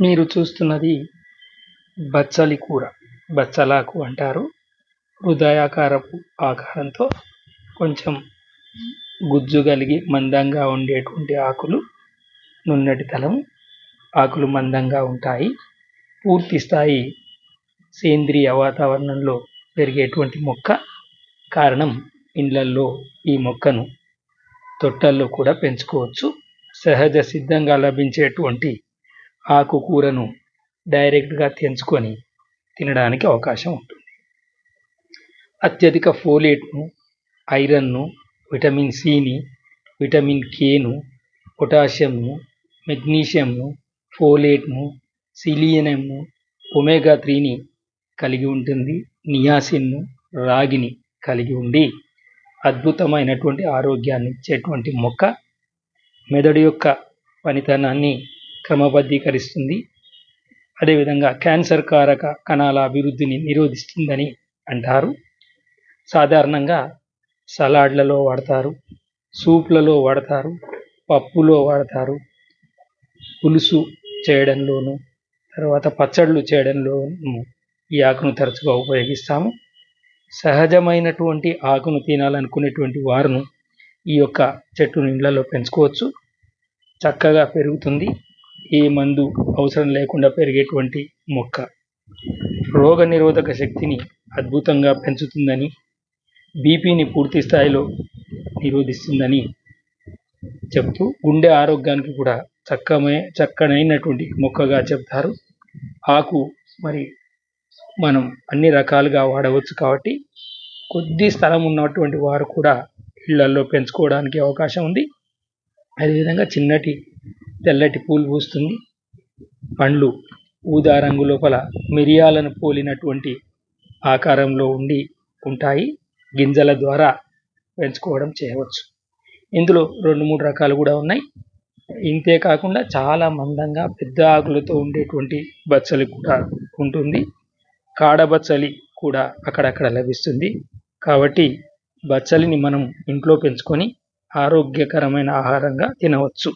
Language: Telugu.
మీరు చూస్తున్నది బచ్చలి కూర. బచ్చలాకు అంటారు. హృదయాకారపు ఆకారంతో కొంచెం గుజ్జు కలిగి మందంగా ఉండేటువంటి ఆకులు నున్నటి తలం ఆకులు మందంగా ఉంటాయి. పూర్తి స్థాయి సేంద్రియ వాతావరణంలో పెరిగేటువంటి మొక్క కారణం ఇండ్లల్లో ఈ మొక్కను తొట్టల్లో కూడా పెంచుకోవచ్చు. సహజ సిద్ధంగా లభించేటువంటి ఆకుకూరను డైరెక్ట్గా తెంచుకొని తినడానికి అవకాశం ఉంటుంది. అత్యధిక ఫోలేట్ను ఐరన్ను విటమిన్ సిని విటమిన్ కేను పొటాషియంను మెగ్నీషియంను ఫోలేట్ను సిలియనంను ఒమేగా త్రీని కలిగి ఉంటుంది. నియాసిన్ను రాగిని కలిగి ఉండి అద్భుతమైనటువంటి ఆరోగ్యాన్ని ఇచ్చేటువంటి మొక్క మెదడు యొక్క పనితనాన్ని క్రమబద్ధీకరిస్తుంది. అదేవిధంగా క్యాన్సర్ కారక కణాల అభివృద్ధిని నిరోధిస్తుందని అంటారు. సాధారణంగా సలాడ్లలో వాడతారు సూప్లలో వాడతారు పప్పులో వాడతారు పులుసు చేయడంలోను తర్వాత పచ్చళ్ళు చేయడంలోను ఈ ఆకును తరచుగా ఉపయోగిస్తాము. సహజమైనటువంటి ఆకును తినాలనుకునేటువంటి వారును ఈ యొక్క చెట్టును ఇళ్ళలో పెంచుకోవచ్చు. చక్కగా పెరుగుతుంది. ఏ మందు అవసరం లేకుండా పెరిగేటువంటి మొక్క. రోగ నిరోధక శక్తిని అద్భుతంగా పెంచుతుందని బీపీని పూర్తి స్థాయిలో నిరోధిస్తుందని చెప్తూ గుండె ఆరోగ్యానికి కూడా చక్కమే చక్కనైనటువంటి మొక్కగా చెప్తారు. ఆకు మరి మనం అన్ని రకాలుగా వాడవచ్చు కాబట్టి కొద్ది స్థలం ఉన్నటువంటి వారు కూడా ఇళ్ళల్లో పెంచుకోవడానికి అవకాశం ఉంది. అదేవిధంగా చిన్నటి తెల్లటి పూలు పూస్తుంది. పండ్లు ఊదా రంగు లోపల మిరియాలను పోలినటువంటి ఆకారంలో ఉండి ఉంటాయి. గింజల ద్వారా పెంచుకోవడం చేయవచ్చు. ఇందులో రెండు మూడు రకాలు కూడా ఉన్నాయి. ఇంతే కాకుండా చాలా మందంగా పెద్ద ఆకులతో ఉండేటువంటి బచ్చలి కూడా ఉంటుంది. కాడబచ్చలి కూడా అక్కడక్కడ లభిస్తుంది. కాబట్టి బచ్చలిని మనం ఇంట్లో పెంచుకొని ఆరోగ్యకరమైన ఆహారంగా తినవచ్చు.